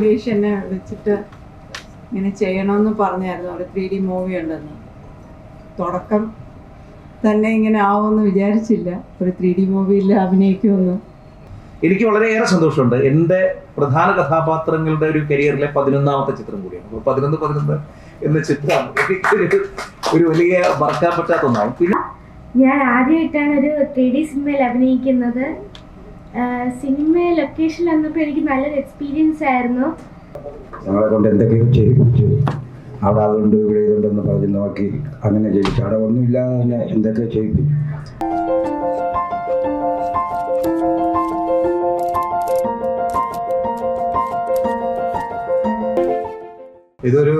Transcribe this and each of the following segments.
അഭിലാഷ് എന്നെ വിളിച്ചിട്ട് ഇങ്ങനെ ചെയ്യണമെന്ന് പറഞ്ഞായിരുന്നു. അവിടെ ത്രീ ഡി മൂവി ഉണ്ടെന്ന്. തുടക്കം തന്നെ ഇങ്ങനെ ആവുമെന്ന് വിചാരിച്ചില്ല. ഒരു ത്രീ ഡി മൂവിയിൽ അഭിനയിക്കുമെന്ന്. എനിക്ക് വളരെയേറെ സന്തോഷമുണ്ട്. എന്റെ പ്രധാന കഥാപാത്രങ്ങളുടെ ഒരു കരിയറിലെ പതിനൊന്നാമത്തെ ചിത്രം കൂടിയാണ്. അപ്പോൾ പതിനൊന്ന് പതിനൊന്ന് എന്ന ചിത്രം എനിക്കൊരു ഒരു വലിയ മറക്കാൻ പറ്റാത്ത ഒന്നാണ്. പിന്നെ ഞാൻ ആദ്യമായിട്ടാണ് ഒരു ത്രീ ഡി സിനിമയിൽ അഭിനയിക്കുന്നത്. സിനിമ ലൊക്കേഷൻ വന്നപ്പോൾ എനിക്ക് നല്ലൊരു എക്സ്പീരിയൻസ് ആയിരുന്നു. ഞങ്ങളെ കൊണ്ട് എന്തൊക്കെയോ ചെയ്യും അവിടെ അതുണ്ട് ഇവിടെ ഇതുണ്ടെന്ന് പറഞ്ഞ് നോക്കി. അങ്ങനെ ചെയ്യിച്ചു അവിടെ ഒന്നുമില്ലാതെ തന്നെ എന്തൊക്കെ ചെയ്യിപ്പിച്ചു ഇതൊരു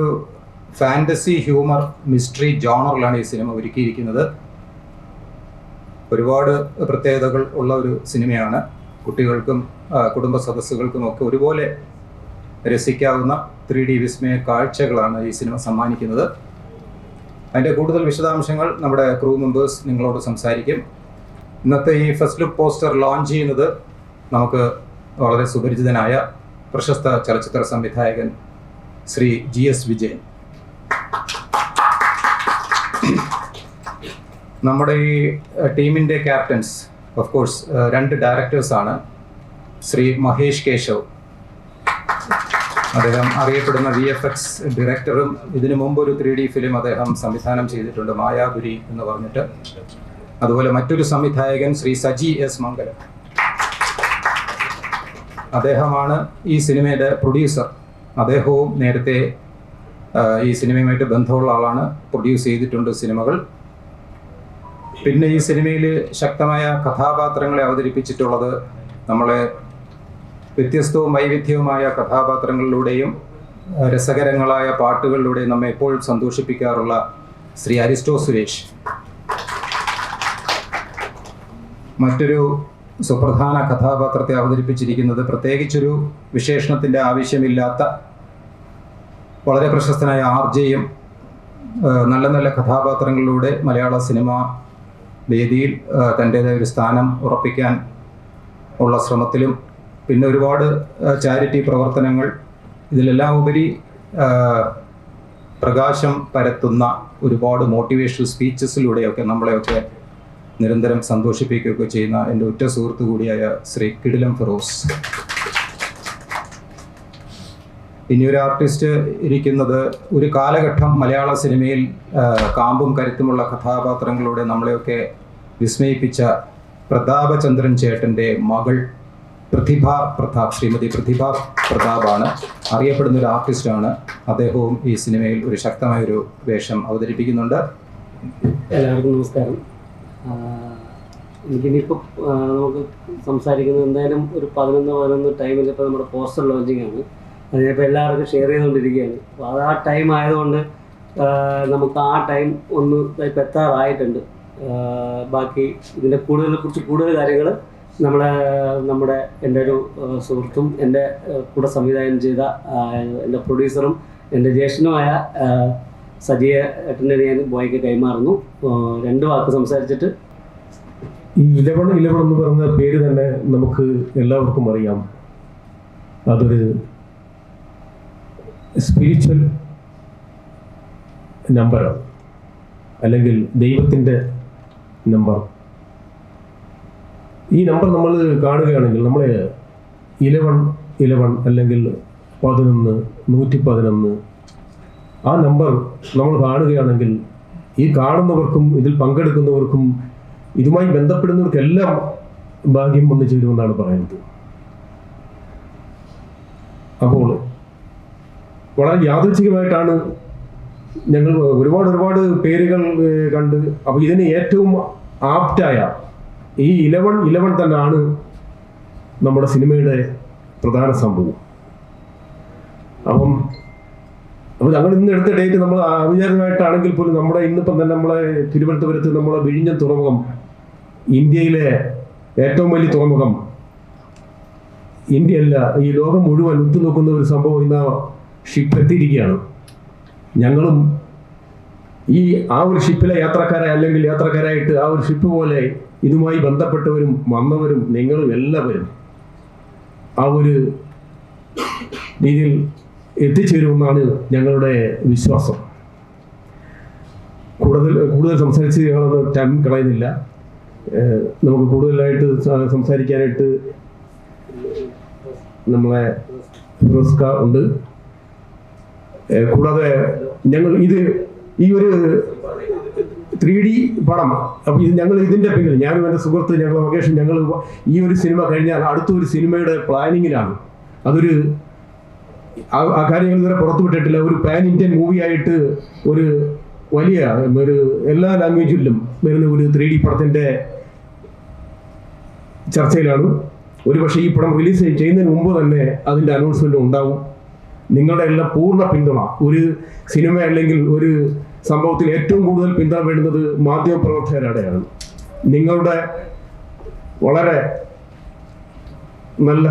ഫാന്റസി ഹ്യൂമർ മിസ്റ്ററി ജോണറിലാണ് ഈ സിനിമ ഒരുക്കിയിരിക്കുന്നത്. ഒരുപാട് പ്രത്യേകതകൾ ഉള്ള ഒരു സിനിമയാണ്. കുട്ടികൾക്കും കുടുംബ സദസ്സുകൾക്കും ഒക്കെ ഒരുപോലെ രസിക്കാവുന്ന ത്രീ ഡി വിസ്മയ കാഴ്ചകളാണ് ഈ സിനിമ സമ്മാനിക്കുന്നത്. അതിന്റെ കൂടുതൽ വിശദാംശങ്ങൾ നമ്മുടെ ക്രൂ മെമ്പേഴ്സ് നിങ്ങളോട് സംസാരിക്കും. ഇന്നത്തെ ഈ ഫസ്റ്റ് ലുക്ക് പോസ്റ്റർ ലോഞ്ച് ചെയ്യുന്നത് നമുക്ക് വളരെ സുപരിചിതനായ പ്രശസ്ത ചലച്ചിത്ര സംവിധായകൻ ശ്രീ ജി എസ് വിജയൻ. നമ്മുടെ ഈ ടീമിന്റെ ക്യാപ്റ്റൻസ് ഓഫ് കോഴ്സ് രണ്ട് ഡയറക്ടേഴ്സാണ് ശ്രീ മഹേഷ് കേശവ്. അദ്ദേഹം അറിയപ്പെടുന്ന വി എഫ് എക്സ് ഡയറക്ടറും ഇതിനു മുമ്പ് ഒരു ത്രീ ഡി ഫിലിം അദ്ദേഹം സംവിധാനം ചെയ്തിട്ടുണ്ട് മായാപുരി എന്ന് പറഞ്ഞിട്ട്. അതുപോലെ മറ്റൊരു സംവിധായകൻ ശ്രീ സജി എസ് മംഗലം. അദ്ദേഹമാണ് ഈ സിനിമയുടെ പ്രൊഡ്യൂസർ അദ്ദേഹവും നേരത്തെ ഈ സിനിമയുമായിട്ട് ബന്ധമുള്ള ആളാണ്. പ്രൊഡ്യൂസ് ചെയ്തിട്ടുണ്ട് സിനിമകൾ. പിന്നെ ഈ സിനിമയിൽ ശക്തമായ കഥാപാത്രങ്ങളെ അവതരിപ്പിച്ചിട്ടുള്ളത് നമ്മളെ വ്യത്യസ്തവും വൈവിധ്യവുമായ കഥാപാത്രങ്ങളിലൂടെയും രസകരങ്ങളായ പാട്ടുകളിലൂടെയും നമ്മെ എപ്പോഴും സന്തോഷിപ്പിക്കാറുള്ള ശ്രീ അരിസ്റ്റോ സുരേഷ്. മറ്റൊരു സുപ്രധാന കഥാപാത്രത്തെ അവതരിപ്പിച്ചിരിക്കുന്നത് പ്രത്യേകിച്ചൊരു വിശേഷണത്തിന്റെ ആവശ്യമില്ലാത്ത വളരെ പ്രശസ്തനായ ആർ ജെയും നല്ല നല്ല കഥാപാത്രങ്ങളിലൂടെ മലയാള സിനിമ വേദിയിൽ തന്റേതായ ഒരു സ്ഥാനം ഉറപ്പിക്കാൻ ഉള്ള ശ്രമത്തിലും പിന്നെ ഒരുപാട് ചാരിറ്റി പ്രവർത്തനങ്ങൾ ഇതിലെല്ലാം ഉപരി പ്രകാശം പരത്തുന്ന ഒരുപാട് മോട്ടിവേഷണൽ സ്പീച്ചസിലൂടെയൊക്കെ നമ്മളെയൊക്കെ നിരന്തരം സന്തോഷിപ്പിക്കുകയൊക്കെ ചെയ്യുന്ന എന്റെ ഉറ്റ സുഹൃത്തു കൂടിയായ ശ്രീ കിടിലം ഫിറോസ്. ഇനി ഒരു ആർട്ടിസ്റ്റ് ഇരിക്കുന്നത് ഒരു കാലഘട്ടം മലയാള സിനിമയിൽ കാമ്പും കരുത്തുമുള്ള കഥാപാത്രങ്ങളിലൂടെ നമ്മളെയൊക്കെ വിസ്മയിപ്പിച്ച പ്രതാപചന്ദ്രൻ ചേട്ടന്റെ മകൾ പ്രതിഭ പ്രതാപ് ശ്രീമതി പ്രതിഭ പ്രതാപാണ്. അറിയപ്പെടുന്ന ഒരു ആർട്ടിസ്റ്റാണ് അദ്ദേഹവും ഈ സിനിമയിൽ ഒരു ശക്തമായ ഒരു വേഷം അവതരിപ്പിക്കുന്നുണ്ട്. എല്ലാവർക്കും നമസ്കാരം. എനിക്കിനിപ്പോൾ നമുക്ക് സംസാരിക്കുന്നത് എന്തായാലും ഒരു പതിനൊന്ന് പതിനൊന്ന് ടൈമിൽ ഇപ്പോൾ നമ്മുടെ പോസ്റ്റർ ലോഞ്ചിങ് ആണ്. അതിനിപ്പോൾ എല്ലാവർക്കും ഷെയർ ചെയ്തുകൊണ്ടിരിക്കുകയാണ്. അപ്പോൾ അത് ആ ടൈം ആയതുകൊണ്ട് നമുക്ക് ആ ടൈം ഒന്ന് ഇപ്പോൾ എത്താറായിട്ടുണ്ട്. ബാക്കി ഇതിന്റെ കൂടുതൽ കുറിച്ച് കൂടുതൽ കാര്യങ്ങൾ നമ്മുടെ നമ്മുടെ എന്റെ ഒരു സുഹൃത്തും എന്റെ കൂടെ സംവിധാനം ചെയ്ത എന്റെ പ്രൊഡ്യൂസറും എന്റെ ജ്യേഷ്ഠനുമായ സജീവ ഏട്ടനെ ഞാൻ ബോയ്ക്ക് കൈമാറുന്നു. രണ്ട് വാക്ക് സംസാരിച്ചിട്ട്. ഈ ഇലവൺ ഇലവൺ എന്ന് പറയുന്ന പേര് തന്നെ നമുക്ക് എല്ലാവർക്കും അറിയാം. അതൊരു സ്പിരിച്വൽ നമ്പറാണ് അല്ലെങ്കിൽ ദൈവത്തിന്റെ നമ്പർ ഈ നമ്പർ നമ്മൾ കാണുകയാണെങ്കിൽ നമ്മൾ ഇലവൺ ഇലവൺ അല്ലെങ്കിൽ പതിനൊന്ന് നൂറ്റി പതിനൊന്ന് ആ നമ്പർ നമ്മൾ കാണുകയാണെങ്കിൽ ഈ കാണുന്നവർക്കും ഇതിൽ പങ്കെടുക്കുന്നവർക്കും ഇതുമായി ബന്ധപ്പെടുന്നവർക്കെല്ലാം ഭാഗ്യം വന്നു ചേരുമെന്നാണ് പറയുന്നത്. അപ്പോൾ വളരെ യാദൃച്ഛികമായിട്ടാണ് ഞങ്ങൾ ഒരുപാട് ഒരുപാട് പേരുകൾ കണ്ട്. അപ്പോൾ ഇതിന് ഏറ്റവും ആപ്റ്റായ ഈ ഇലവൺ ഇലവൺ തന്നെയാണ് നമ്മുടെ സിനിമയുടെ പ്രധാന സംഭവം. അപ്പം അപ്പോൾ ഞങ്ങൾ ഇന്ന് എടുത്ത ഡേറ്റ് നമ്മൾ അവിചാരിതമായിട്ടാണെങ്കിൽ പോലും നമ്മുടെ ഇന്നിപ്പം തന്നെ നമ്മളെ തിരുവനന്തപുരത്ത് നമ്മളെ വിഴിഞ്ഞ തുറമുഖം ഇന്ത്യയിലെ ഏറ്റവും വലിയ തുറമുഖം. ഇന്ത്യയല്ല ഈ ലോകം മുഴുവൻ ഉറ്റുനോക്കുന്ന ഒരു സംഭവം ഇന്ന് ഷിപ്പ് എത്തിയിരിക്കുകയാണ് ഞങ്ങളും ഈ ആ ഒരു ഷിപ്പിലെ യാത്രക്കാരെ അല്ലെങ്കിൽ യാത്രക്കാരായിട്ട് ആ ഒരു ഷിപ്പ് പോലെ ഇതുമായി ബന്ധപ്പെട്ടവരും വന്നവരും നിങ്ങളും എല്ലാവരും ആ ഒരു രീതിയിൽ എത്തിച്ചേരുമെന്നാണ് ഞങ്ങളുടെ വിശ്വാസം. കൂടുതൽ കൂടുതൽ സംസാരിച്ച് ഞങ്ങളത് ടൈം കളയുന്നില്ല. നമുക്ക് കൂടുതലായിട്ട് സംസാരിക്കാനായിട്ട് നമ്മളെ ഉണ്ട്. കൂടാതെ ഞങ്ങൾ ഇത് ഈ ഒരു ത്രീ ഡി പടം അപ്പോൾ ഇത് ഞങ്ങൾ ഇതിന്റെ പിന്നിൽ ഞാനും എന്റെ സുഹൃത്ത് ഞങ്ങൾ ലൊക്കേഷൻ ഞങ്ങൾ ഈ ഒരു സിനിമ കഴിഞ്ഞാൽ അടുത്തൊരു സിനിമയുടെ പ്ലാനിങ്ങിലാണ്. അതൊരു ആ കാര്യങ്ങൾ ഇതുവരെ പുറത്തുവിട്ടിട്ടില്ല ഒരു പാൻ ഇന്ത്യൻ മൂവി ആയിട്ട് ഒരു വലിയ ഒരു എല്ലാ ലാംഗ്വേജിലും വരുന്ന ഒരു ത്രീ ഡി പടത്തിന്റെ ചർച്ചയിലാണ്. ഒരുപക്ഷെ ഈ പടം റിലീസ് ചെയ്യുന്നതിന് മുമ്പ് തന്നെ അതിന്റെ അനൗൺസ്മെന്റ് ഉണ്ടാവും. നിങ്ങളുടെ എല്ലാം പൂർണ പിന്തുണ. ഒരു സിനിമ അല്ലെങ്കിൽ ഒരു സംഭവത്തിൽ ഏറ്റവും കൂടുതൽ പിന്തുണ വേണ്ടുന്നത് മാധ്യമപ്രവർത്തകരുടെയാണ് നിങ്ങളുടെ വളരെ നല്ല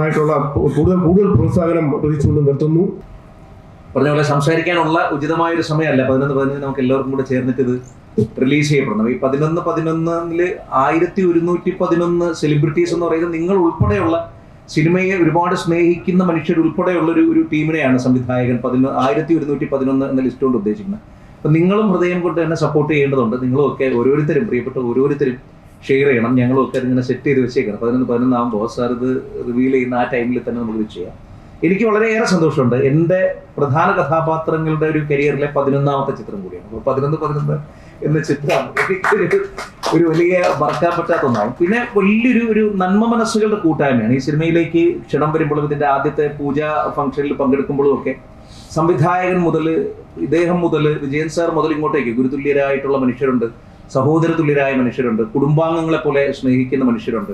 ആയിട്ടുള്ള കൂടുതൽ കൂടുതൽ പ്രോത്സാഹനം പ്രതീക്ഷിച്ചുകൊണ്ട് നിർത്തുന്നു. പറഞ്ഞ പോലെ സംസാരിക്കാനുള്ള ഉചിതമായ ഒരു സമയമല്ല. പതിനൊന്ന് പതിനൊന്ന് നമുക്ക് എല്ലാവർക്കും കൂടെ ചേർന്നിട്ട് ഇത് റിലീസ് ചെയ്യപ്പെടണം. ഈ പതിനൊന്ന് പതിനൊന്നിൽ ആയിരത്തി ഒരുന്നൂറ്റി പതിനൊന്ന് സെലിബ്രിറ്റീസ് എന്ന് പറയുന്നത് നിങ്ങൾ ഉൾപ്പെടെയുള്ള സിനിമയെ ഒരുപാട് സ്നേഹിക്കുന്ന മനുഷ്യർ ഉൾപ്പെടെയുള്ള ഒരു ഒരു ടീമിനെയാണ് സംവിധായകൻ പതിനൊന്ന് ആയിരത്തി ഒരുന്നൂറ്റി പതിനൊന്ന് എന്ന ലിസ്റ്റ് കൊണ്ട് ഉദ്ദേശിക്കുന്നത്. അപ്പം നിങ്ങളും ഹൃദയം കൊണ്ട് തന്നെ സപ്പോർട്ട് ചെയ്യേണ്ടതുണ്ട്. നിങ്ങളും ഒക്കെ ഓരോരുത്തരും പ്രിയപ്പെട്ട ഓരോരുത്തരും ഷെയർ ചെയ്യണം. ഞങ്ങളൊക്കെ അതിങ്ങനെ സെറ്റ് ചെയ്ത് വെച്ചേക്കണം. പതിനൊന്ന് പതിനൊന്നാകുമ്പോൾ സാർ ഇത് റിവീൽ ചെയ്യുന്ന ആ ടൈമിൽ തന്നെ നമുക്ക് ഇത് ചെയ്യാം. എനിക്ക് വളരെയേറെ സന്തോഷമുണ്ട്. എന്റെ പ്രധാന കഥാപാത്രങ്ങളുടെ ഒരു കരിയറിലെ പതിനൊന്നാമത്തെ ചിത്രം കൂടിയാണ്. അപ്പോൾ പതിനൊന്ന് പതിനൊന്ന് എന്ന ചിത്രം. ഒരു വലിയ മറക്കാൻ പറ്റാത്ത ഒന്നാണ്. പിന്നെ വലിയൊരു ഒരു നന്മ മനസ്സുകളുടെ കൂട്ടായ്മയാണ്. ഈ സിനിമയിലേക്ക് ക്ഷണം വരുമ്പോഴും ഇതിന്റെ ആദ്യത്തെ പൂജാ ഫംഗ്ഷനിൽ പങ്കെടുക്കുമ്പോഴും ഒക്കെ സംവിധായകൻ മുതൽ ഇദ്ദേഹം മുതൽ വിജയൻ സാർ മുതൽ ഇങ്ങോട്ടേക്ക് ഗുരുതുല്യരായിട്ടുള്ള മനുഷ്യരുണ്ട്. സഹോദര തുല്യരായ മനുഷ്യരുണ്ട്. കുടുംബാംഗങ്ങളെ പോലെ സ്നേഹിക്കുന്ന മനുഷ്യരുണ്ട്.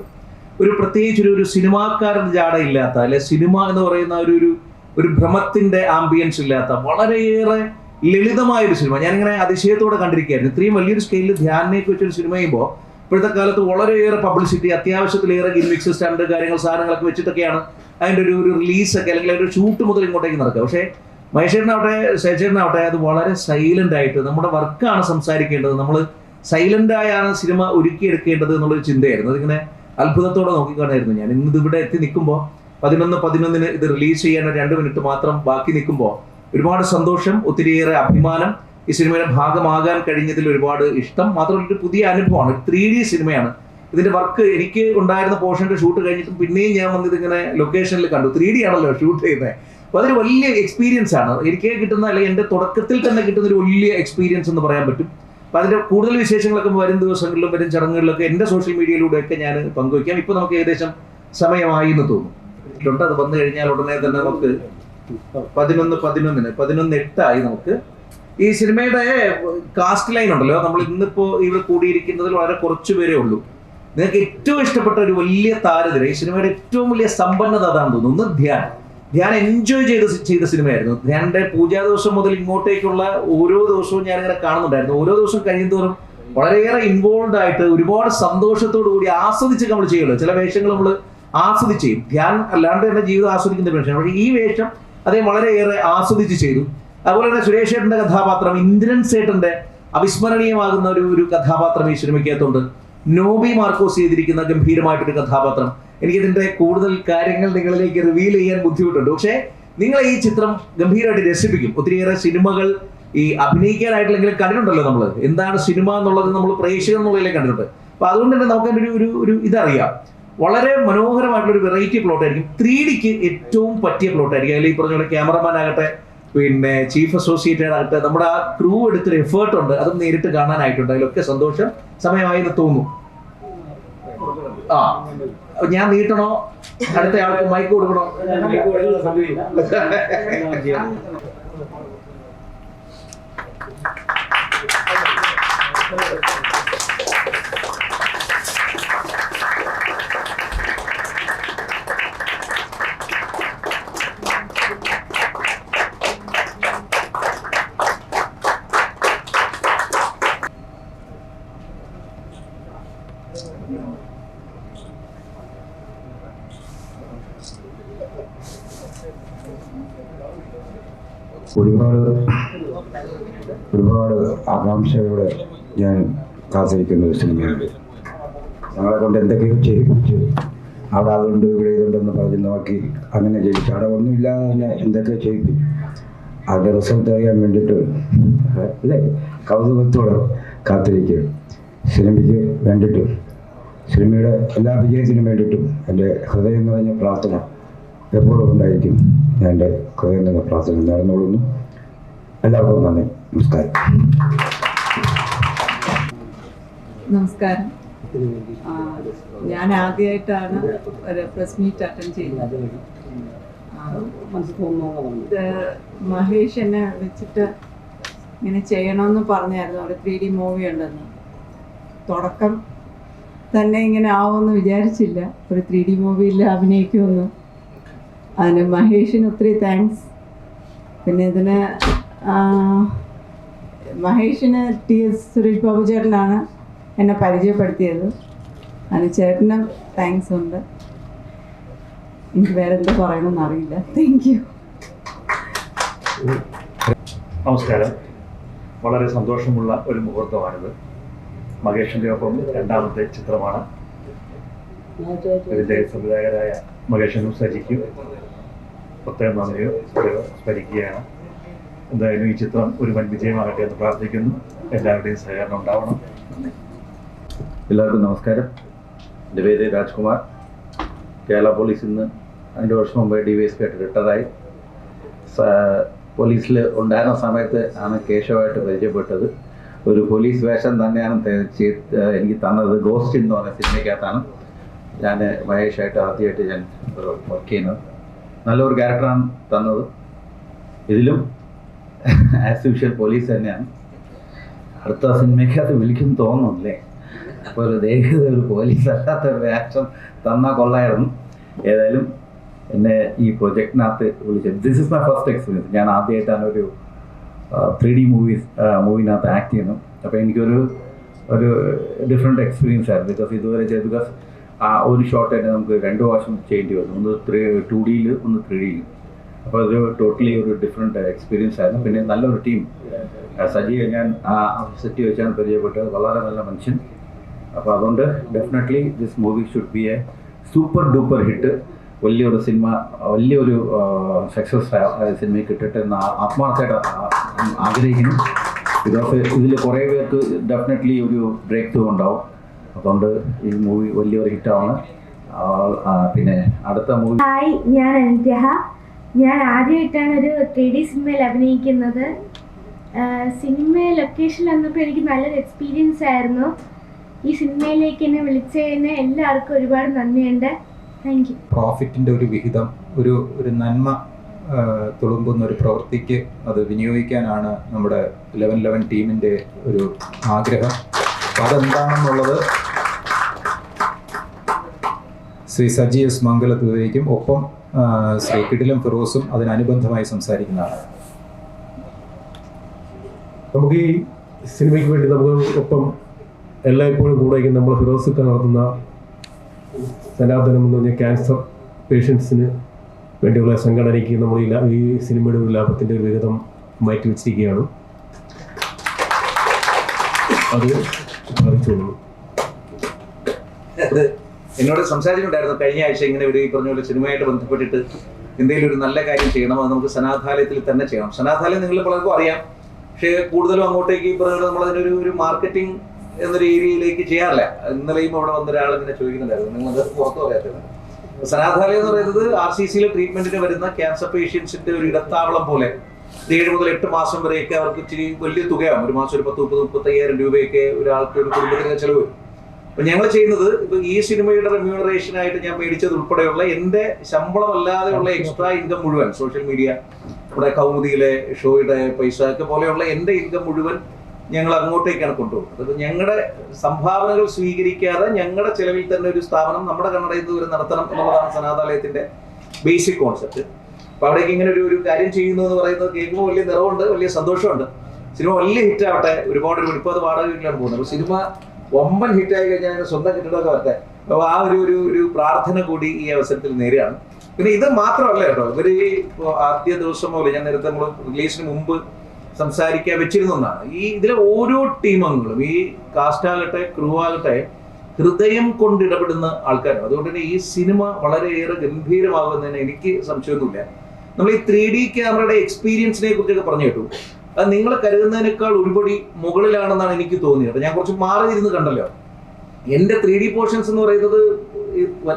ഒരു പ്രത്യേകിച്ച് ഒരു ഒരു സിനിമാക്കാരൻ ജാടയില്ലാത്ത അല്ലെ സിനിമ എന്ന് പറയുന്ന ഒരു ഒരു ഭ്രമത്തിന്റെ ആംബിയൻസ് ഇല്ലാത്ത വളരെയേറെ ലളിതമായ ഒരു സിനിമ. ഞാനിങ്ങനെ അതിശയത്തോടെ കണ്ടിരിക്കുകയായിരുന്നു. ഇത്രയും വലിയൊരു സ്കെയിലിൽ ധ്യാനിലേക്ക് വെച്ചൊരു സിനിമ ചെയ്യുമ്പോൾ ഇപ്പോഴത്തെ കാലത്ത് വളരെയേറെ പബ്ലിസിറ്റി അത്യാവശ്യത്തിലേറെ ഗിമിക്സ് സ്റ്റാൻഡേർഡ് കാര്യങ്ങൾ സാധനങ്ങളൊക്കെ വെച്ചിട്ടൊക്കെയാണ് അതിന്റെ ഒരു ഒരു റിലീസൊക്കെ അല്ലെങ്കിൽ ഒരു ഷൂട്ട് മുതൽ ഇങ്ങോട്ടേക്ക് നടക്കുക. പക്ഷേ മഹേഷേട്ടനാവട്ടെ സേചേട്ടനാവട്ടെ അത് വളരെ സൈലന്റ് ആയിട്ട് നമ്മുടെ വർക്കാണ് സംസാരിക്കേണ്ടത്. നമ്മൾ സൈലന്റ് ആയാണ് സിനിമ ഒരുക്കിയെടുക്കേണ്ടത് എന്നുള്ളൊരു ചിന്തയായിരുന്നു. അതിങ്ങനെ അത്ഭുതത്തോടെ നോക്കിക്കാണായിരുന്നു ഞാൻ. ഇന്ന് ഇവിടെ എത്തി നിൽക്കുമ്പോൾ പതിനൊന്ന് പതിനൊന്നിന് ഇത് റിലീസ് ചെയ്യാൻ രണ്ട് മിനിറ്റ് മാത്രം ബാക്കി നിൽക്കുമ്പോൾ ഒരുപാട് സന്തോഷം ഒത്തിരിയേറെ അഭിമാനം. ഈ സിനിമയുടെ ഭാഗമാകാൻ കഴിഞ്ഞതിൽ ഒരുപാട് ഇഷ്ടം. മാത്രമല്ല ഒരു പുതിയ അനുഭവമാണ്. ത്രീ ഡി സിനിമയാണ്. ഇതിന്റെ വർക്ക് എനിക്ക് ഉണ്ടായിരുന്ന പോർഷന്റെ ഷൂട്ട് കഴിഞ്ഞിട്ടും പിന്നെയും ഞാൻ വന്നിട്ട് ഇതിങ്ങനെ ലൊക്കേഷനിൽ കണ്ടു. ത്രീ ഡി ആണല്ലോ ഷൂട്ട് ചെയ്യുന്നത് അപ്പൊ അതൊരു വലിയ എക്സ്പീരിയൻസ് ആണ്. എനിക്ക് കിട്ടുന്ന അല്ലെങ്കിൽ എന്റെ തുടക്കത്തിൽ തന്നെ കിട്ടുന്ന ഒരു വലിയ എക്സ്പീരിയൻസ് എന്ന് പറയാൻ പറ്റും. അപ്പൊ അതിന്റെ കൂടുതൽ വിശേഷങ്ങളൊക്കെ വരും ദിവസങ്ങളിലും വരും ചടങ്ങുകളിലൊക്കെ എന്റെ സോഷ്യൽ മീഡിയയിലൂടെയൊക്കെ ഞാൻ പങ്കുവയ്ക്കാം. ഇപ്പൊ നമുക്ക് ഏകദേശം സമയമായി എന്ന് തോന്നുന്നു. അത് വന്നു കഴിഞ്ഞാൽ ഉടനെ തന്നെ നമുക്ക് പതിനൊന്ന് പതിനൊന്നിന് പതിനൊന്ന് എട്ടായി നമുക്ക്. ഈ സിനിമയുടെ കാസ്റ്റ് ലൈൻ ഉണ്ടല്ലോ. നമ്മൾ ഇന്നിപ്പോ ഇവിടെ കൂടിയിരിക്കുന്നതിൽ വളരെ കുറച്ചു പേരേ ഉള്ളൂ. നിങ്ങൾക്ക് ഏറ്റവും ഇഷ്ടപ്പെട്ട ഒരു വലിയ താരനിര ഈ സിനിമയുടെ ഏറ്റവും വലിയ സമ്പന്നത അതാണെന്ന് തോന്നുന്നു ധ്യാൻ. ഞാൻ എൻജോയ് ചെയ്ത് ചെയ്ത സിനിമയായിരുന്നു. ധ്യാന്റെ പൂജാ ദിവസം മുതൽ ഇങ്ങോട്ടേക്കുള്ള ഓരോ ദിവസവും ഞാൻ ഇങ്ങനെ കാണുന്നുണ്ടായിരുന്നു. ഓരോ ദിവസം കഴിയുന്തോറും വളരെയേറെ ഇൻവോൾവ് ആയിട്ട് ഒരുപാട് സന്തോഷത്തോടു കൂടി ആസ്വദിച്ച് നമ്മൾ ചെയ്യുള്ളൂ ചില വേഷങ്ങൾ നമ്മൾ ആസ്വദിച്ച് ചെയ്യും. ധ്യാൻ അല്ലാണ്ട് എന്റെ ജീവിതം ആസ്വദിക്കുന്ന വേഷം പക്ഷേ ഈ വേഷം അദ്ദേഹം വളരെയേറെ ആസ്വദിച്ച് ചെയ്തു. അതുപോലെ തന്നെ സുരേഷ് ചേട്ടന്റെ കഥാപാത്രം ഇന്ദ്രൻ സേട്ടന്റെ അവിസ്മരണീയമാകുന്ന ഒരു ഒരു കഥാപാത്രം ഈ സിനിമയ്ക്കകത്തുണ്ട്. നോബി മാർക്കോസ് ചെയ്തിരിക്കുന്ന ഗംഭീരമായിട്ടൊരു കഥാപാത്രം. എനിക്കിതിന്റെ കൂടുതൽ കാര്യങ്ങൾ നിങ്ങളിലേക്ക് റിവീൽ ചെയ്യാൻ ബുദ്ധിമുട്ടുണ്ട്. പക്ഷേ നിങ്ങളെ ഈ ചിത്രം ഗംഭീരമായിട്ട് രസിപ്പിക്കും. ഒത്തിരിയേറെ സിനിമകൾ ഈ അഭിനയിക്കാനായിട്ടില്ലെങ്കിലും കണ്ടിട്ടുണ്ടല്ലോ നമ്മൾ എന്താണ് സിനിമ എന്നുള്ളത് നമ്മൾ പ്രേക്ഷകർ എന്നുള്ളതിലേക്ക് കണ്ടിട്ടുണ്ട്. അപ്പൊ അതുകൊണ്ട് തന്നെ നമുക്ക് അതിന്റെ ഒരു ഒരു ഒരു ഇതറിയാം. വളരെ മനോഹരമായിട്ടുള്ള ഒരു വെറൈറ്റി പ്ലോട്ട് ആയിരിക്കും. ത്രീ ഡിക്ക് ഏറ്റവും പറ്റിയ പ്ലോട്ട് ആയിരിക്കും. അതിൽ ഈ പറഞ്ഞ പോലെ ക്യാമറമാൻ ആകട്ടെ പിന്നെ ചീഫ് അസോസിയേറ്റഡ് ആകട്ടെ നമ്മുടെ ആ ക്രൂ എടുത്തൊരു എഫേർട്ട് ഉണ്ട്. അതും നേരിട്ട് കാണാനായിട്ടുണ്ട്. അതിലൊക്കെ സന്തോഷം സമയമായി എന്ന് തോന്നുന്നു ആ ഞാൻ നീട്ടണോ? അടുത്ത ആൾക്ക് മൈക്ക് കൊടുക്കണോ? ഒരുപാട് ഒരുപാട് ആകാംക്ഷയോടെ ഞാൻ കാത്തിരിക്കുന്ന ഒരു സിനിമയുണ്ട് ഞങ്ങളെ കൊണ്ട് എന്തൊക്കെയോ ചെയ്യിപ്പിച്ച് അവിടെ അതുകൊണ്ട് ഇവിടെ ഇതുണ്ടെന്ന് പറഞ്ഞ് നോക്കി അങ്ങനെ ചെയ്യിച്ചു അവിടെ ഒന്നുമില്ലാതെ തന്നെ എന്തൊക്കെ ചെയ്യിപ്പിച്ചു അതിന്റെ റിസൾട്ട് അറിയാൻ വേണ്ടിയിട്ട് അല്ലേ? കൗതുകത്തോടെ കാത്തിരിക്കുക സിനിമയ്ക്ക് വേണ്ടിയിട്ട് സിനിമയുടെ എല്ലാ വിജയത്തിനും വേണ്ടിയിട്ടും എന്റെ ഹൃദയം നിറഞ്ഞ പ്രാർത്ഥന എപ്പോഴും ഉണ്ടായിരിക്കും. ഞാൻ എന്റെ ഹൃദയം നിറഞ്ഞ പ്രാർത്ഥന നടന്നുകൊള്ളുന്നു. എല്ലാവർക്കും നന്ദി. നമസ്കാരം. നമസ്കാരം. ഞാൻ ആദ്യമായിട്ടാണ് ഒരു പ്രസ് മീറ്റ് അറ്റൻഡ് ചെയ്യുന്നത്. മഹേഷ് എന്നെ വെച്ചിട്ട് ഇങ്ങനെ ചെയ്യണമെന്ന് പറഞ്ഞായിരുന്നു. അവിടെ ത്രീ ഡി മൂവി ഉണ്ടെന്ന്. തുടക്കം തന്നെ ഇങ്ങനെ ആവുമെന്ന് വിചാരിച്ചില്ല. ഒരു ത്രീ ഡി മൂവിയിൽ അഭിനയിക്കുമെന്ന്. അതിന് മഹേഷിന് ഒത്തിരി താങ്ക്സ് പിന്നെ ഇതിന് മഹേഷിന് ടി എസ് സുരേഷ് ബാബു ചേട്ടനാണ് എന്നെ പരിചയപ്പെടുത്തിയത്. അതിന് ചേട്ടനും താങ്ക്സ് ഉണ്ട്. എനിക്ക് വേറെ എന്താ പറയണമെന്ന് അറിയില്ല. താങ്ക് യു നമസ്കാരം. വളരെ സന്തോഷമുള്ള ഒരു മുഹൂർത്തമാണിത്. മഹേഷിന്റെ ഒപ്പം രണ്ടാമത്തെ ചിത്രമാണ്. ഇതിന്റെ സംവിധായകരായ മഹേഷനും സജിക്കും. പ്രത്യേകം നന്ദിയോ സ്മരിക്കുകയാണ്. എന്തായാലും ഈ ചിത്രം ഒരു വൻ വിജയമാകട്ടെ എന്ന് പ്രാർത്ഥിക്കുന്നു. എല്ലാവരുടെയും സഹകരണം ഉണ്ടാവണം. നന്ദി എല്ലാവർക്കും നമസ്കാരം. എന്റെ പേര് രാജ്കുമാർ. കേരള പോലീസ് ഇന്ന് അഞ്ച് വർഷം മുമ്പ് ഡി വൈ എസ് ആയിട്ട് റിട്ടയറായി. പോലീസിൽ ഉണ്ടായിരുന്ന സമയത്ത് ആണ് കേശവായിട്ട് പരിചയപ്പെട്ടത്. ഒരു പോലീസ് വേഷം തന്നെയാണ് എനിക്ക് തന്നത്. ഗോസ്റ്റ് എന്ന് പറഞ്ഞ സിനിമയ്ക്കകത്താണ് ഞാൻ മഹേഷായിട്ട് ആദ്യമായിട്ട് ഞാൻ വർക്ക് ചെയ്യുന്നത്. നല്ലൊരു ക്യാരക്ടറാണ് തന്നത്. ഇതിലും ആസ് യൂഷ്വൽ പോലീസ് തന്നെയാണ്. അടുത്ത സിനിമയ്ക്കകത്ത് വിളിക്കും തോന്നുന്നില്ലേ? അപ്പോൾ ഒരു ദേഹിത ഒരു പോലീസ് അല്ലാത്ത ഒരു ആക്ഷൻ തന്നാൽ കൊള്ളായിരുന്നു. ഏതായാലും എന്നെ ഈ പ്രൊജക്റ്റിനകത്ത് വിളിച്ചത്. This is my first experience ഞാൻ ആദ്യമായിട്ടാണ് ഒരു ത്രീ ഡി മൂവീസ് മൂവിനകത്ത് ആക്ട് ചെയ്യുന്നു അപ്പോൾ എനിക്കൊരു ഒരു ഡിഫറെന്റ് എക്സ്പീരിയൻസ് ആയിരുന്നു. ബിക്കോസ് ഇതുവരെ ചെയ്ത് ബിക്കോസ് ആ ഒരു ഷോട്ട് തന്നെ നമുക്ക് രണ്ട് വർഷം ചെയ്യേണ്ടി വന്നു ഒന്ന് ത്രീ ടു ഡിയിൽ ഒന്ന് ത്രീ ഡിയിൽ അപ്പോൾ ഒരു ടോട്ടലി ഒരു ഡിഫറെന്റ് എക്സ്പീരിയൻസ് ആയിരുന്നു. പിന്നെ നല്ലൊരു ടീം സജീവ് ഞാൻ ആ സെറ്റ് വെച്ചാണ് പരിചയപ്പെട്ടത്. വളരെ നല്ല മനുഷ്യൻ. അപ്പോൾ അതുകൊണ്ട് definitely this movie should be a super duper hit വലിയൊരു സിനിമ വലിയൊരു സക്സസ് സിനിമയ്ക്ക് കിട്ടട്ടെ എന്ന് ആത്മാർത്ഥമായിട്ട് ആഗ്രഹിക്കുന്നു. ബിക്കോസ് ഇതിൽ കുറേ പേർക്ക് ഡെഫിനറ്റ്ലി ഒരു ബ്രേക്ക് ത്രൂ ഉണ്ടാവും. അതുകൊണ്ട് ഈ മൂവി വലിയൊരു ഹിറ്റാണ് പിന്നെ അടുത്ത മൂവി ഹായ് ഞാൻ ഞാൻ ആദ്യമായിട്ടാണ് ഒരു ത്രീ ഡി സിനിമയിൽ അഭിനയിക്കുന്നത്. സിനിമ ലൊക്കേഷനിൽ വന്നപ്പോൾ എനിക്ക് നല്ലൊരു എക്സ്പീരിയൻസ് ആയിരുന്നു. ഈ സിനിമയിലേക്ക് എന്നെ വിളിച്ചതിന് എല്ലാവർക്കും ഒരുപാട് നന്ദിയുണ്ട്. താങ്ക് യു പ്രോഫിറ്റിന്റെ ഒരു വിഹിതം ഒരു ഒരു നന്മ തുളുമ്പുന്ന ഒരു പ്രവൃത്തിക്ക് അത് വിനിയോഗിക്കാനാണ് നമ്മുടെ ഇലവൻ ലെവൻ ടീമിന്റെ ഒരു ആഗ്രഹം. അതെന്താണെന്നുള്ളത് ശ്രീ സജി എസ് മംഗലത്ത് വിവരിക്കും ഒപ്പം ശ്രീ കിടിലം ഫിറോസും അതിനനുബന്ധമായി സംസാരിക്കുന്നതാണ്. നമുക്ക് ഈ സിനിമയ്ക്ക് വേണ്ടി നമുക്ക് ഒപ്പം എല്ലായ്പ്പോഴും കൂടെ നമ്മൾ ഫിറോസിക്ക നടത്തുന്ന സനാതനം എന്ന് പറഞ്ഞ ക്യാൻസർ പേഷ്യൻസിന് വേണ്ടിയുള്ള സംഘടനയ്ക്ക് നമ്മൾ ഈ ഈ സിനിമയുടെ ഒരു ലാഭത്തിന്റെ ഒരു വിഹിതം മാറ്റി വെച്ചിരിക്കുകയാണ്. അത് അറിയിച്ചോളൂ എന്നോട് സംസാരിച്ചിട്ടുണ്ടായിരുന്നു കഴിഞ്ഞ ആഴ്ച ഇങ്ങനെ ഒരു ഈ പറഞ്ഞ പോലെ സിനിമയായിട്ട് ബന്ധപ്പെട്ടിട്ട് എന്തെങ്കിലും ഒരു നല്ല കാര്യം ചെയ്യണം അത് നമുക്ക് സനാഥാലയത്തിൽ തന്നെ ചെയ്യണം. സനാഥാലയം നിങ്ങൾ പലർക്കും അറിയാം പക്ഷേ കൂടുതലും അങ്ങോട്ടേക്ക് ഈ പറഞ്ഞ നമ്മൾ അതിനൊരു ഒരു മാർക്കറ്റിംഗ് എന്നൊരു ഏരിയയിലേക്ക് ചെയ്യാറില്ല. ഇന്നലെയും അവിടെ വന്ന ഒരാൾ ഇങ്ങനെ ചോദിക്കുന്നുണ്ടായിരുന്നു നിങ്ങൾ അത് പുറത്തു പറയാത്തത്? സനാഥാലയം എന്ന് പറയുന്നത് ആർ സി സിയിലെ ട്രീറ്റ്മെന്റിന് വരുന്ന ക്യാൻസർ പേഷ്യൻസിന്റെ ഒരു ഇടത്താവളം പോലെ ഏഴ് മുതൽ എട്ട് മാസം വരെയൊക്കെ അവർക്ക് ഇച്ചിരി വലിയ തുകയാവും. ഒരു മാസം ഒരു പത്ത് മുപ്പത് മുപ്പത്തയ്യായിരം രൂപയൊക്കെ ഒരാൾക്ക് ഒരു കുടുംബത്തിന് ചിലവ് വരും. അപ്പൊ ഞങ്ങൾ ചെയ്യുന്നത് ഇപ്പൊ ഈ സിനിമയുടെ റെമ്യൂണറേഷൻ ആയിട്ട് ഞാൻ മേടിച്ചത് ഉൾപ്പെടെയുള്ള എന്റെ ശമ്പളം അല്ലാതെയുള്ള എക്സ്ട്രാ ഇൻകം മുഴുവൻ സോഷ്യൽ മീഡിയ ഇവിടെ കൗമുദിയിലെ ഷോയുടെ പൈസ ഒക്കെ പോലെയുള്ള എന്റെ ഇൻകം മുഴുവൻ ഞങ്ങൾ അങ്ങോട്ടേക്കാണ് കൊണ്ടുപോകുന്നത്. അപ്പൊ ഞങ്ങളുടെ സംഭാവനകൾ സ്വീകരിക്കാതെ ഞങ്ങളുടെ ചെലവിൽ തന്നെ ഒരു സ്ഥാപനം നമ്മുടെ കണ്ണടയിൽ നിന്ന് നടത്തണം എന്നുള്ളതാണ് സനാതാലയത്തിന്റെ ബേസിക് കോൺസെപ്റ്റ് അപ്പൊ അവിടേക്ക് ഇങ്ങനെ ഒരു ഒരു കാര്യം ചെയ്യുന്നു എന്ന് പറയുന്നത് കേൾക്കുമ്പോൾ വലിയ നിറവുണ്ട് വലിയ സന്തോഷമുണ്ട് സിനിമ വലിയ ഹിറ്റ് ആവട്ടെ ഒരുപാട് ഒരു ഇപ്പോൾ അത് വാടക വീട്ടിലാണ് പോകുന്നത്. സിനിമ വമ്പൻ ഹിറ്റായി കഴിഞ്ഞാൽ സ്വന്തം കെട്ടിടമൊക്കെ വരട്ടെ. അപ്പോൾ ആ ഒരു ഒരു ഒരു പ്രാർത്ഥന കൂടി ഈ അവസരത്തിൽ നേരെയാണ് പിന്നെ ഇത് മാത്രമല്ല കേട്ടോ ഇവർ ആദ്യ ദിവസം പോലെ ഞാൻ നേരത്തെ നമ്മൾ റിലീസിന് മുമ്പ് സംസാരിക്കാൻ വെച്ചിരുന്ന ഒന്നാണ്. ഈ ഇതിലെ ഓരോ ടീമംഗങ്ങളും ഈ കാസ്റ്റ് ആകട്ടെ ക്രൂ ആകട്ടെ ഹൃദയം കൊണ്ട് ഇടപെടുന്ന ആൾക്കാരാണ്. അതുകൊണ്ട് തന്നെ ഈ സിനിമ വളരെയേറെ ഗംഭീരമാകുന്നതിന് എനിക്ക് സംശയമൊന്നുമില്ല. നമ്മൾ ഈ ത്രീ ഡി ക്യാമറയുടെ എക്സ്പീരിയൻസിനെ കുറിച്ചൊക്കെ പറഞ്ഞു കേട്ടു. അത് നിങ്ങൾ കരുതുന്നതിനേക്കാൾ ഒരുപടി മുകളിലാണെന്നാണ് എനിക്ക് തോന്നിയത്. ഞാൻ കുറച്ച് മാറി ഇരുന്ന് കണ്ടല്ലോ. എന്റെ ത്രീ ഡി പോർഷൻസ് എന്ന് പറയുന്നത്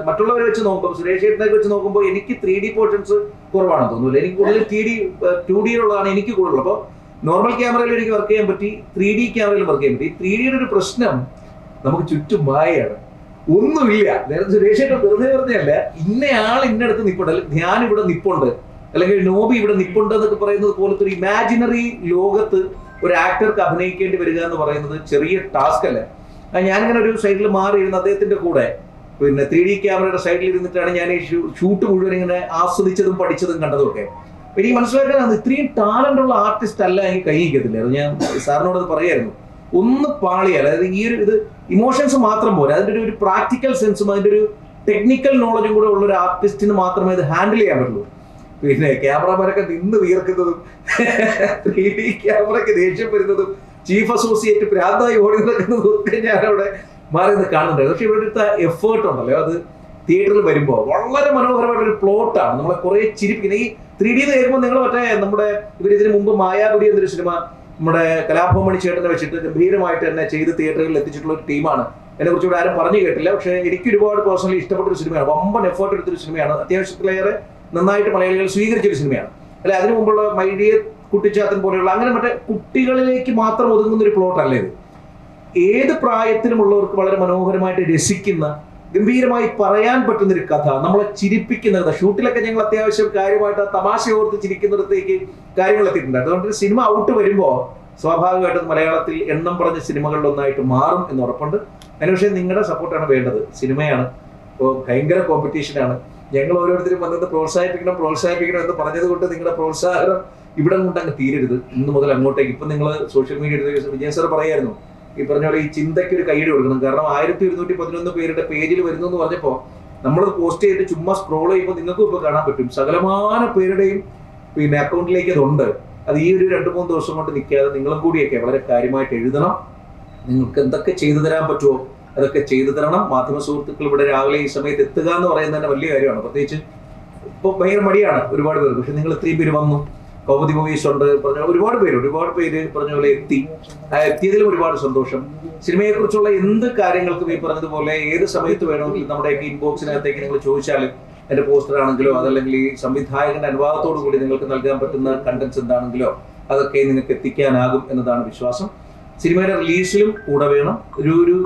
മറ്റുള്ളവരെ വെച്ച് നോക്കുമ്പോൾ സുരേഷ് ചേട്ടനെ വെച്ച് നോക്കുമ്പോൾ എനിക്ക് ത്രീ ഡി പോർഷൻസ് കുറവാണെന്ന് തോന്നുന്നില്ല. എനിക്ക് കൂടുതൽ ടി ഡി ടു ഡിയിലുള്ളതാണ് എനിക്ക് കൂടുതൽ. അപ്പോൾ നോർമൽ ക്യാമറയിൽ എനിക്ക് വർക്ക് ചെയ്യാൻ പറ്റി ത്രീ ഡി ക്യാമറയിൽ വർക്ക് ചെയ്യാൻ പറ്റി. ത്രീ ഡിയുടെ ഒരു പ്രശ്നം നമുക്ക് ചുറ്റും മായയാണ്. ഒന്നുമില്ല. നേരത്തെ സുരേഷ് ചേട്ടൻ വെറുതെ അല്ല ഇന്നയാൾ ഇന്നടുത്ത് നിപ്പുണ്ട്. അല്ലെങ്കിൽ ധ്യാൻ ഇവിടെ നിപ്പുണ്ട്. അല്ലെങ്കിൽ നോബി ഇവിടെ നിപ്പുണ്ട് എന്നൊക്കെ പറയുന്നത് പോലത്തെ ഒരു ഇമാജിനറി ലോകത്ത് ഒരു ആക്ടർക്ക് അഭിനയിക്കേണ്ടി വരിക എന്ന് പറയുന്നത് ചെറിയ ടാസ്ക് അല്ല? ഞാനിങ്ങനെ ഒരു സൈഡിൽ മാറി ഇരുന്ന് അദ്ദേഹത്തിന്റെ കൂടെ. പിന്നെ ത്രീ ഡി ക്യാമറയുടെ സൈഡിൽ ഇരുന്നിട്ടാണ് ഞാൻ ഈ ഷൂട്ട് മുഴുവൻ ഇങ്ങനെ ആസ്വദിച്ചതും പഠിച്ചതും കണ്ടതും ഒക്കെ അപ്പൊ എനിക്ക് മനസ്സിലാക്കാനാണ് ഇത്രയും ടാലന്റ് ഉള്ള ആർട്ടിസ്റ്റ് അല്ല എനിക്ക് കൈയിക്കത്തില്ല അത് ഞാൻ സാറിനോട് അത് പറയായിരുന്നു. ഒന്ന് പാളിയാൽ അതായത് ഈ ഒരു ഇത് ഇമോഷൻസ് മാത്രം പോരാ. അതിന്റെ ഒരു- പ്രാക്ടിക്കൽ സെൻസും അതിന്റെ ഒരു ടെക്നിക്കൽ നോളജും കൂടെ ഉള്ള ഒരു ആർട്ടിസ്റ്റിന് മാത്രമേ ഇത് ഹാൻഡിൽ ചെയ്യാൻ പറ്റുള്ളൂ. പിന്നെ ക്യാമറമാരൊക്കെ നിന്ന് വീർക്കുന്നതും ത്രീ ഡി ക്യാമറയ്ക്ക് ദേഷ്യം വരുന്നതും ചീഫ് അസോസിയേറ്റ് പ്രാന്തായി ഓടി നടക്കുന്നതും ഒക്കെ ഞാൻ അവിടെ മാറി നിന്ന് കാണുന്നുണ്ട് പക്ഷെ ഇവിടുത്തെ എഫേർട്ട് ഉണ്ടല്ലോ. അത് തിയേറ്ററിൽ വരുമ്പോൾ വളരെ മനോഹരമായിട്ടൊരു പ്ലോട്ടാണ് നമ്മളെ കുറേ ചിരിപ്പിക്കുന്നത് ഈ ത്രീ ഡി കേൾക്കുമ്പോൾ നിങ്ങൾ മറ്റേ നമ്മുടെ ഇവരിതിനു മുമ്പ് മായാപുരി എന്നൊരു സിനിമ നമ്മുടെ കലാഭവമണി ചേട്ടനെ വെച്ചിട്ട് ഗംഭീരമായിട്ട് തന്നെ ചെയ്ത് തിയേറ്ററുകളിൽ എത്തിച്ചിട്ടുള്ള ഒരു ടീമാണ് എന്നെ കുറിച്ച് ഇവിടെ ആരും പറഞ്ഞു കേട്ടില്ല. പക്ഷേ എനിക്ക് ഒരുപാട് പേഴ്സണലി ഇഷ്ടപ്പെട്ട ഒരു സിനിമയാണ് വമ്പൻ എഫേർട്ട് എടുത്തൊരു സിനിമയാണ് അത്യാവശ്യത്തിലേറെ നന്നായിട്ട് മലയാളികൾ സ്വീകരിച്ചൊരു സിനിമയാണ്. അല്ലെ? അതിനു മുമ്പുള്ള മൈഡിയ കുട്ടിച്ചാത്തൻ പോലെയുള്ള അങ്ങനെ മറ്റേ കുട്ടികളിലേക്ക് മാത്രം ഒതുങ്ങുന്ന ഒരു പ്ലോട്ട് അല്ലേ ഇത്? ഏത് പ്രായത്തിലുമുള്ളവർക്ക് വളരെ മനോഹരമായിട്ട് രസിക്കുന്ന ഗംഭീരമായി പറയാൻ പറ്റുന്ന ഒരു കഥ നമ്മളെ ചിരിപ്പിക്കുന്ന കഥ. ഷൂട്ടിലൊക്കെ ഞങ്ങൾ അത്യാവശ്യം കാര്യമായിട്ട് തമാശ ഓർത്ത് ചിരിക്കുന്നിടത്തേക്ക് കാര്യങ്ങൾ എത്തിയിട്ടുണ്ട്. അതുകൊണ്ട് സിനിമ ഔട്ട് വരുമ്പോൾ സ്വാഭാവികമായിട്ടും മലയാളത്തിൽ എണ്ണം പറഞ്ഞ സിനിമകളിലൊന്നായിട്ട് മാറും എന്ന് ഉറപ്പുണ്ട്. അതിന് പക്ഷേ നിങ്ങളുടെ സപ്പോർട്ടാണ് വേണ്ടത്. സിനിമയാണ്. ഇപ്പോൾ ഭയങ്കര കോമ്പറ്റീഷനാണ് ഞങ്ങൾ ഓരോരുത്തരും വന്നത് പ്രോത്സാഹിപ്പിക്കണം പ്രോത്സാഹിപ്പിക്കണം എന്ന് പറഞ്ഞത് കൊണ്ട് നിങ്ങളുടെ പ്രോത്സാഹനം ഇവിടെ കൊണ്ട് അങ്ങ് തീരരുത്. ഇന്ന് മുതൽ അങ്ങോട്ടേക്ക്. ഇപ്പം നിങ്ങൾ സോഷ്യൽ മീഡിയ വിജയൻ സാർ പറയായിരുന്നു ഈ പറഞ്ഞ പോലെ ഈ ചിന്തയ്ക്ക് ഒരു കൈയ്യടി കൊടുക്കണം. കാരണം ആയിരത്തി ഒരുന്നൂറ്റി പതിനൊന്ന് പേരുടെ പേജിൽ വരുന്നു എന്ന് പറഞ്ഞപ്പോൾ നമ്മളത് പോസ്റ്റ് ചെയ്തിട്ട് ചുമ്മാ സ്ക്രോൾ ചെയ്യുമ്പോൾ നിങ്ങൾക്കും ഇപ്പോൾ കാണാൻ പറ്റും. സകലമാന പേരുടെയും പിന്നെ അക്കൗണ്ടിലേക്ക് അതുണ്ട്. അത് ഈ ഒരു രണ്ട് മൂന്ന് ദിവസം കൊണ്ട് നിൽക്കാതെ നിങ്ങളും കൂടിയൊക്കെ വളരെ കാര്യമായിട്ട് എഴുതണം. നിങ്ങൾക്ക് എന്തൊക്കെ ചെയ്തു തരാൻ പറ്റുമോ? അതൊക്കെ ചെയ്തു തരണം. മാധ്യമ സുഹൃത്തുക്കൾ ഇവിടെ രാവിലെ ഈ സമയത്ത് എത്തുക എന്ന് പറയുന്നത് തന്നെ വലിയ കാര്യമാണ്. പ്രത്യേകിച്ച് ഇപ്പോൾ ഭയങ്കര മടിയാണ് ഒരുപാട് പേർ പക്ഷെ നിങ്ങൾ ഇത്രയും പേര് വന്നു. കൗമുദി ഉണ്ട് പറഞ്ഞ ഒരുപാട് പേര് ഒരുപാട് പേര് പറഞ്ഞ പോലെ എത്തി. എത്തിയതിലും ഒരുപാട് സന്തോഷം. സിനിമയെ കുറിച്ചുള്ള എന്ത് കാര്യങ്ങൾക്കും ഈ പറഞ്ഞതുപോലെ ഏത് സമയത്ത് വേണമെങ്കിലും നമ്മുടെയൊക്കെ ഇൻബോക്സിനകത്തേക്ക് നിങ്ങൾ ചോദിച്ചാൽ എന്റെ പോസ്റ്റർ ആണെങ്കിലോ അതല്ലെങ്കിൽ ഈ സംവിധായകന്റെ അനുവാദത്തോടു കൂടി നിങ്ങൾക്ക് നൽകാൻ പറ്റുന്ന കണ്ടന്റ്സ് എന്താണെങ്കിലോ അതൊക്കെ നിങ്ങൾക്ക് എത്തിക്കാനാകും എന്നതാണ് വിശ്വാസം. സിനിമയുടെ റിലീസിലും കൂടെ വേണം. ഒരു ഒരു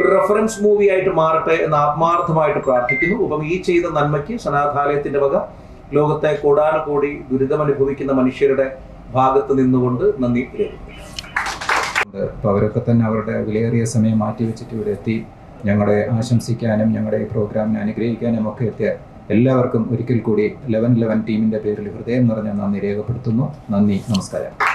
ഒരു റെഫറൻസ് മൂവി ആയിട്ട് മാറട്ടെ എന്ന് ആത്മാർത്ഥമായിട്ട് പ്രാർത്ഥിക്കുന്നു. അപ്പം ഈ ചെയ്ത നന്മയ്ക്ക് സനാഥാലയത്തിന്റെ വക ലോകത്തെ കോടാനുകോടി ദുരിതമനുഭവിക്കുന്ന മനുഷ്യരുടെ ഭാഗത്ത് നിന്നുകൊണ്ട് നന്ദി രേഖപ്പെടുത്തുന്നു. അപ്പോൾ അവരൊക്കെ തന്നെ അവരുടെ വിലയേറിയ സമയം മാറ്റി വെച്ചിട്ട് ഇവിടെ എത്തി. ഞങ്ങളെ ആശംസിക്കാനും ഞങ്ങളുടെ ഈ പ്രോഗ്രാമിനെ അനുഗ്രഹിക്കാനും ഒക്കെ എത്തിയ എല്ലാവർക്കും ഒരിക്കൽ കൂടി ലെവൻ ലെവൻ ടീമിന്റെ പേരിൽ ഹൃദയം നിറഞ്ഞ നന്ദി രേഖപ്പെടുത്തുന്നു. നന്ദി നമസ്കാരം.